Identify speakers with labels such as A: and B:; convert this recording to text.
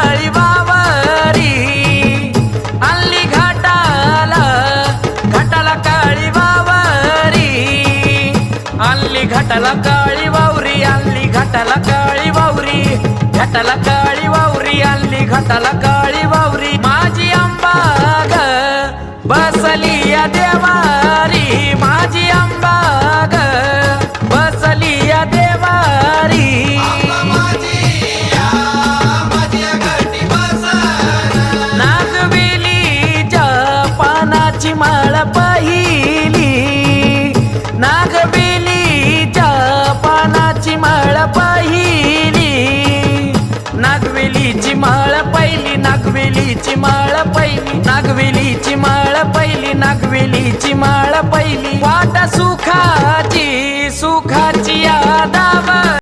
A: काळी घाटाला काळी वावरी आणली घाटाला काळी वावरी आली काळी वावरी घाटाला काळी घाटाला काळी पानाची माळ पाहिली. नागवेलीच्या पानाची माळ पाहिली. नागवेलीची माळ पहिली नागवेलीची माळ पहिली. नागवेलीची माळ पहिली नागवेलीची माळ पहिली. वाट सुखाची सुखाची याद